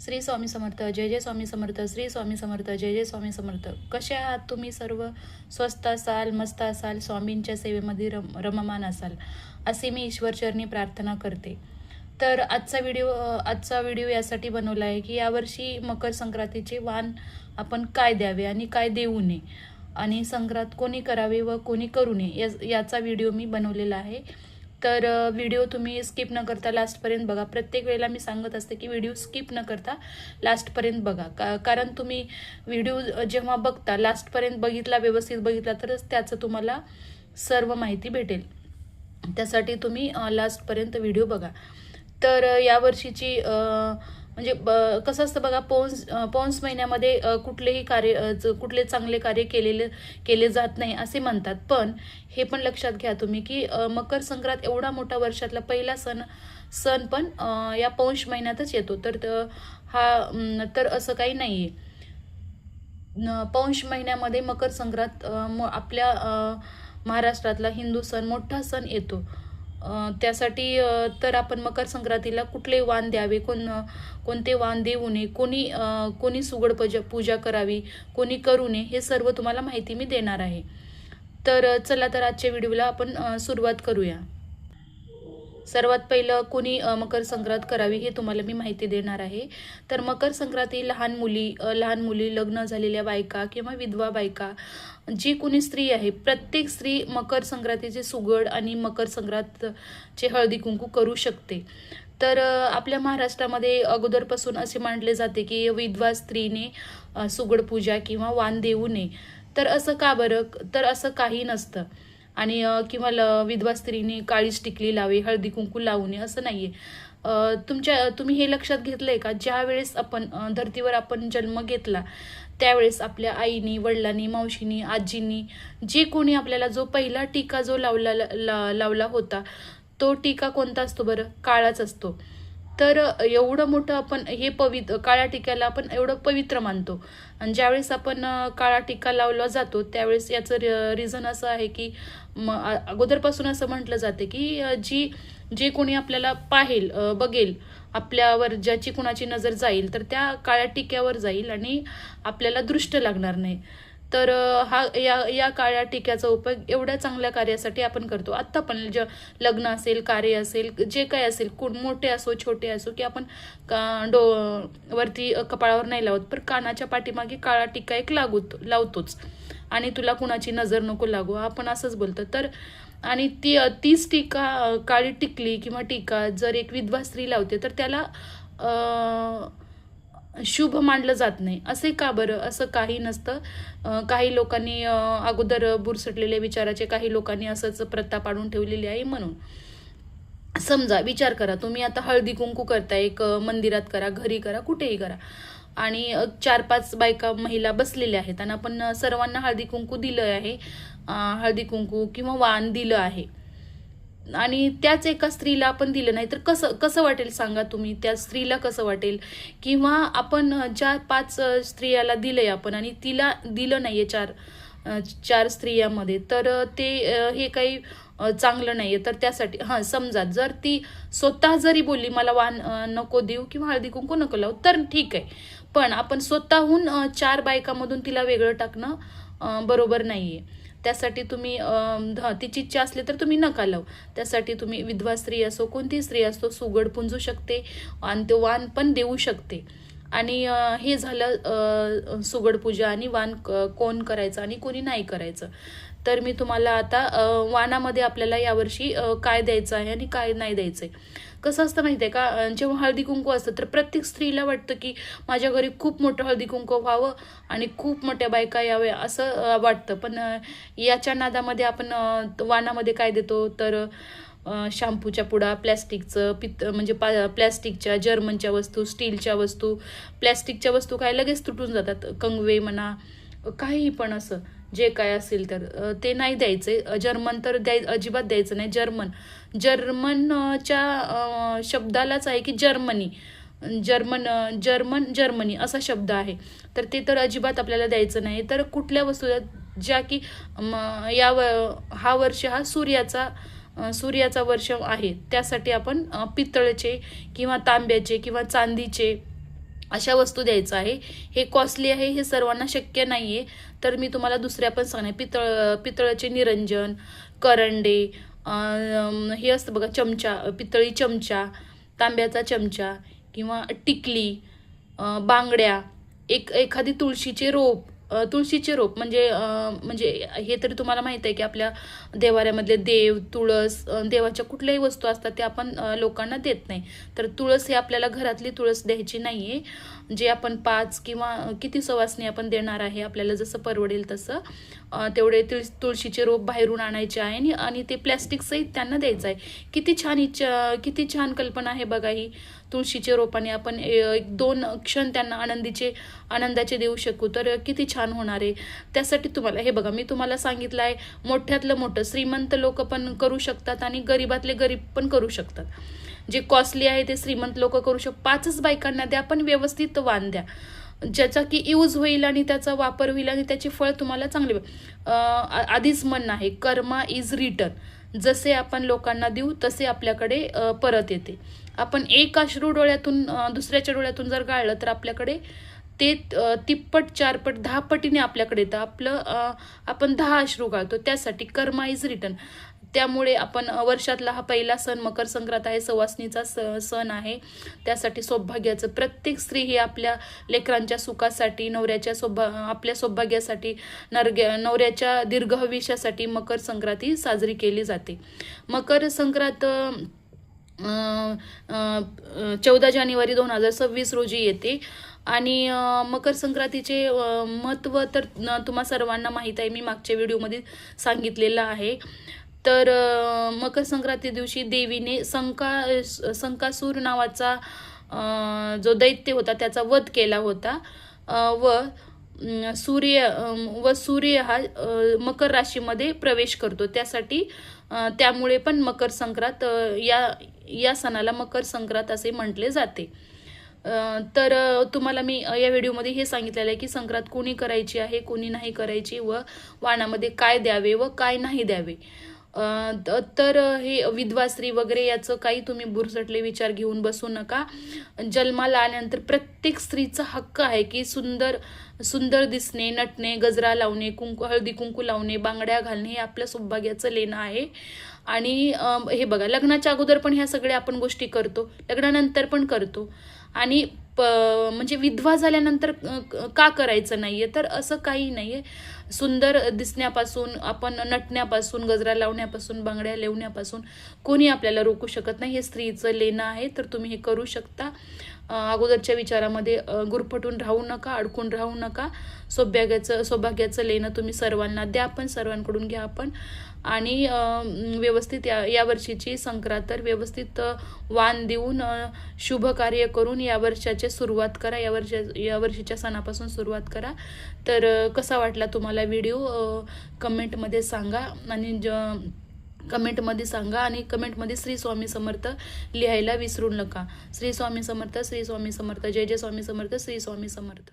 श्री स्वामी समर्थ जय जय स्वामी समर्थ श्री स्वामी समर्थ जय जय स्वामी समर्थ. कसे आहात तुम्ही सर्व? स्वस्त असाल मस्त असाल स्वामींच्या सेवेमध्ये रम रममान असाल असे मी ईश्वरचरणी प्रार्थना करते. तर आजचा व्हिडिओ आजचा व्हिडिओ यासाठी बनवला आहे की यावर्षी मकर संक्रांतीचे वाण आपण काय द्यावे आणि काय देऊ नये? आणि संक्रांत कोणी करावे व कोणी करू नये या याचा व्हिडिओ मी बनवलेला आहे. तर व्हिडिओ तुम्ही स्किप न करता लास्टपर्यंत बघा. प्रत्येक वेळेला मी सांगत असते की व्हिडिओ स्किप न करता लास्टपर्यंत बघा. का कारण तुम्ही व्हिडिओ जेव्हा बघता लास्टपर्यंत बघितला व्यवस्थित बघितला तरच त्याचं तुम्हाला सर्व माहिती भेटेल. त्यासाठी तुम्ही लास्टपर्यंत व्हिडिओ बघा. तर यावर्षीची म्हणजे ब- कसं असतं बघा पौंस पौंस महिन्यामध्ये कुठलेही कार्य कुठले चांगले कार्य केलेले केले जात नाही असे म्हणतात. पण हे पण लक्षात घ्या तुम्ही की मकर संक्रांत एवढा मोठा वर्षातला पहिला सण सण पण या पौष महिन्यातच येतो. तर त- हा तर असं काही नाही आहे न- पौष महिन्यामध्ये मकर संक्रांत म- आपल्या महाराष्ट्रातला हिंदू सण मोठा सण येतो. त्यासाठी तर आपण मकर संक्रांतीला कुठले वाण द्यावे? कोण कोणते वाण देऊ नये? कोणी कोणी सुगड पूजा पूजा करावी? कोणी करू नये? हे सर्व तुम्हाला माहिती मी देणार आहे. तर चला तर आजच्या व्हिडिओला आपण सुरुवात करूया. सर्वात पहिलं कोणी मकर संक्रांत करावी हे तुम्हाला मी माहिती देणार आहे. तर मकर संक्रांती लहान मुली लहान मुली लग्न झालेल्या बायका किंवा विधवा बायका जी कोणी स्त्री आहे प्रत्येक स्त्री मकर संक्रांतीचे सुगड आणि मकर संक्रांतचे हळदी कुंकू करू शकते. तर आपल्या महाराष्ट्रामध्ये अगोदरपासून असे मानले जाते की विधवा स्त्रीने सुगड पूजा किंवा वाण देऊ नये तर असं का बरं? तर असं काही नसतं. आणि किंवा ल विधवा स्त्रीने काळीच टिकली लावी हळदी कुंकू लावू नये असं नाही आहे तुमच्या तुम्ही हे लक्षात घेतलंय का? ज्यावेळेस आपण धरतीवर धर्तीवर आपण जन्म घेतला त्यावेळेस आपल्या आईनी वडिलांनी मावशीनी आजींनी जे कोणी आपल्याला जो पहिला टीका जो लावला ला- लावला होता तो टीका कोणता असतो बरं? काळाच असतो. तर एवढं मोठं आपण हे पवित्र काळ्या टिक्याला आपण एवढं पवित्र मानतो. आणि ज्यावेळेस आपण काळा टिक्का लावला जातो त्यावेळेस याचं रिझन असं आहे की म अगोदरपासून असं म्हटलं जाते की जी जे कोणी आपल्याला पाहेल बघेल आपल्यावर ज्याची कुणाची नजर जाईल तर त्या काळ्या टिक्यावर जाईल आणि आपल्याला दृष्ट लागणार नाही. तर हा या या काळ्या टिक्याचा उपयोग एवढ्या चांगल्या कार्यासाठी आपण करतो. आत्ता पण ज लग्न असेल कार्य असेल जे काय असेल कोण मोठे असो छोटे असो की आपण का डो वरती कपाळावर नाही लावत पण कानाच्या पाठीमागे काळा टिक्का एक लागू लावतोच. आणि तुला कुणाची नजर नको लागू आपण असंच बोलतो. तर आणि ती तीच टीका काळी टिकली किंवा टीका जर एक विधवा स्त्री लावते तर त्याला शुभ मानलं जात नाही. असे का बरं? असं काही नसतं. काही लोकांनी अगोदर बुरसटलेल्या विचाराचे काही लोकांनी असंच प्रथा पाडून ठेवलेली आहे म्हणून. समजा विचार करा. तुम्ही आता हळदी कुंकू करताय एक मंदिरात करा घरी करा कुठेही करा. आणि चार पाच बायका महिला बसलेल्या आहेत. आणि आपण सर्वांना हळदी कुंकू दिलं आहे. हळदी कुंकू किंवा वाण दिलं आहे. आणि त्याच एका स्त्रीला आपण दिलं नाही. तर कसं कसं वाटेल सांगा तुम्ही? त्या स्त्रीला कसं वाटेल? किंवा आपण ज्या पाच स्त्रियाला दिलंय आपण आणि तिला दिलं नाहीये चार चार स्त्रियामध्ये तर ते हे काही चांगलं चांगलं नाहीये. तर त्यासाठी हां समजा जर ती स्वतः जरी बोलली मला वाण नको देऊ किंवा हळदी कुंकू नको लावू तर ठीक आहे. पण आपण स्वतःहून चार बायकामधून तिला वेगळं टाकणं बरोबर बरोबर नाहीये. त्यासाठी तुम्ही तिची इच्छा असली तर तुम्ही नका लावू. त्यासाठी तुम्ही विधवा स्त्री असो कोणतीही स्त्री असो सुगड पुंजू शकते आणि ते वाण पण देऊ शकते. आणि हे झालं सुगड पूजा आणि वाण कोण करायचं आणि कोणी नाही करायचं. तर मी तुम्हाला आता वानामध्ये आपल्याला यावर्षी काय द्यायचं आहे आणि काय नाही द्यायचं आहे कसं असतं माहिती आहे का जेव्हा हळदी कुंकू असतं तर प्रत्येक स्त्रीला वाटतं की माझ्या घरी खूप मोठं हळदी कुंकू व्हावं आणि खूप मोठ्या बायका याव्या असं वाटतं. पण याच्या नादामध्ये आपण वानामध्ये वाणामध्ये काय देतो? तर शॅम्पूच्या पुडा प्लॅस्टिकचं पित्त म्हणजे पा प्लॅस्टिकच्या जर्मनच्या वस्तू स्टीलच्या वस्तू. प्लॅस्टिकच्या वस्तू काय लगेच तुटून जातात. कंगवे म्हणा काहीही पण असं. जे काय असेल तर ते नाही द्यायचे. जर्मन तर द्याय अजिबात द्यायचं नाही. जर्मन. जर्मनच्या शब्दालाच आहे की जर्मनी. जर्मन जर्मन जर्मनी असा शब्द आहे. तर ते तर अजिबात आपल्याला द्यायचं नाही. तर कुठल्या वस्तू ज्या की या व- हा वर्ष हा सूर्याचा सूर्याचा वर्ष आहे. त्यासाठी आपण पितळचे किंवा तांब्याचे किंवा चांदीचे अशा वस्तू द्यायचं आहे. हे कॉस्टली आहे हे सर्वांना शक्य नाही आहे तर मी तुम्हाला दुसऱ्या पण सांगणार पितळ पितळाचे निरंजन करंडे हे असतं बघा चमचा पितळी चमचा तांब्याचा चमचा किंवा टिकली बांगड्या एक एखादी तुळशीचे रोप तुळशीचे रोप म्हणजे म्हणजे हे तरी तुम्हाला माहीत आहे की आपल्या देवाऱ्यामधले देव तुळस देवाच्या कुठल्याही वस्तू असतात ते आपण लोकांना देत नाही. तर तुळस हे आपल्याला घरातली तुळस द्यायची नाही आहे जे आपण पाच किंवा किती सवासनी आपण देणार आहे आपल्याला जसं परवडेल तसं तेवढे तुळ तुळशीचे रोप बाहेरून आणायचे आहे आणि आणि ते प्लॅस्टिकसहित त्यांना द्यायचं आहे. किती छान इच्छा किती छान कल्पना आहे बघा ही. तुळशीचे रोपाने आपण ए- एक दोन क्षण त्यांना आनंदीचे आनंदाचे देऊ शकू. तर किती छान होणार आहे. त्यासाठी तुम्हाला हे बघा मी तुम्हाला सांगितलं आहे मोठ्यातलं मोठं श्रीमंत लोक पण करू शकतात आणि गरीबातले गरीब पण करू शकतात. जे कॉस्टली आहे ते श्रीमंत लोक करू शक पाचच बायकांना द्या पण व्यवस्थित वाण द्या. ज्याचा की यूज होईल आणि त्याचा वापर होईल आणि त्याचे फळ तुम्हाला चांगले आधीच म्हणणं आहे कर्मा इज रिटर्न जसे आपण लोकांना देऊ तसे आपल्याकडे परत येते. आपण एक अश्रू डोळ्यातून दुसऱ्याच्या डोळ्यातून जर गाळलं तर आपल्याकडे ते तिप्पट चारपट दहा पटीने आपल्याकडे येतं. आपलं आपण दहा अश्रू गाळतो. त्यासाठी कर्मा इज रिटर्न त्यामुळे आपण वर्षातला हा पहिला सण मकर संक्रांत आहे सवासणीचा स सण आहे. त्यासाठी सौभाग्याचं प्रत्येक स्त्री ही आपल्या लेकरांच्या सुखासाठी नवऱ्याच्या सौभा आपल्या सौभाग्यासाठी नरग्या नवऱ्याच्या दीर्घविष्यासाठी मकर संक्रांती साजरी केली जाते. मकर संक्रांत चौदा जानेवारी दोन हजार सव्वीस रोजी येते. आणि मकर संक्रांतीचे महत्त्व तर तुम्हा सर्वांना माहीत आहे. मी मागच्या व्हिडिओमध्ये सांगितलेलं आहे. तर मकर संक्रांती दिवशी देवीने संका संकासूर नावाचा जो दैत्य होता त्याचा वध केला होता. व सूर्य व सूर्य हा मकर राशीमध्ये प्रवेश करतो. त्यासाठी त्यामुळे पण मकर संक्रांत या या सणाला मकर संक्रांत असे म्हटले जाते. तर तुम्हाला मी या व्हिडिओमध्ये हे सांगितलेलं आहे की संक्रांत कोणी करायची आहे कोणी नाही करायची व वाणामध्ये काय द्यावे व काय नाही द्यावे. तर हे विधवा स्त्री वगैरे याचं काही तुम्ही बुरसटले विचार घेऊन बसू नका. जन्माला आल्यानंतर प्रत्येक स्त्रीचा हक्क आहे की सुंदर सुंदर दिसणे नटणे गजरा लावणे कुंकू हळदी कुंकू लावणे बांगड्या घालणे हे आपल्या सौभाग्याचं लेणं आहे. आणि हे बघा लग्नाच्या अगोदर पण ह्या सगळ्या आपण गोष्टी करतो लग्नानंतर पण करतो. आणि प म्हणजे विधवा झाल्यानंतर का करायचं नाही आहे तर असं काही नाही आहे सुंदर दिसण्यापासून आपण नटण्यापासून गजरा लावण्यापासून बांगड्या लेवण्यापासून कोणी आपल्याला रोखू शकत नाही. हे स्त्रीचं लेणं आहे तर तुम्ही हे करू शकता. अगोदरच्या विचारामध्ये गुरफटून राहू नका अडकून राहू नका. सौभाग्याचं सौभाग्याचं लेणं तुम्ही सर्वांना द्या पण सर्वांकडून घ्या आपण. आणि व्यवस्थित या या वर्षीची संक्रांत तर व्यवस्थित वाण देऊन शुभ कार्य करून या वर्षाचे सुरुवात करा या वर्षा या वर्षीच्या सणापासून सुरुवात करा. तर कसा वाटला तुम्हाला व्हिडिओ? कमेंटमध्ये सांगा. आणि ज कमेंटमध्ये सांगा आणि कमेंटमध्ये श्री स्वामी समर्थ लिहायला विसरू नका. श्री स्वामी समर्थ श्री स्वामी समर्थ जय जय स्वामी समर्थ श्री स्वामी समर्थ.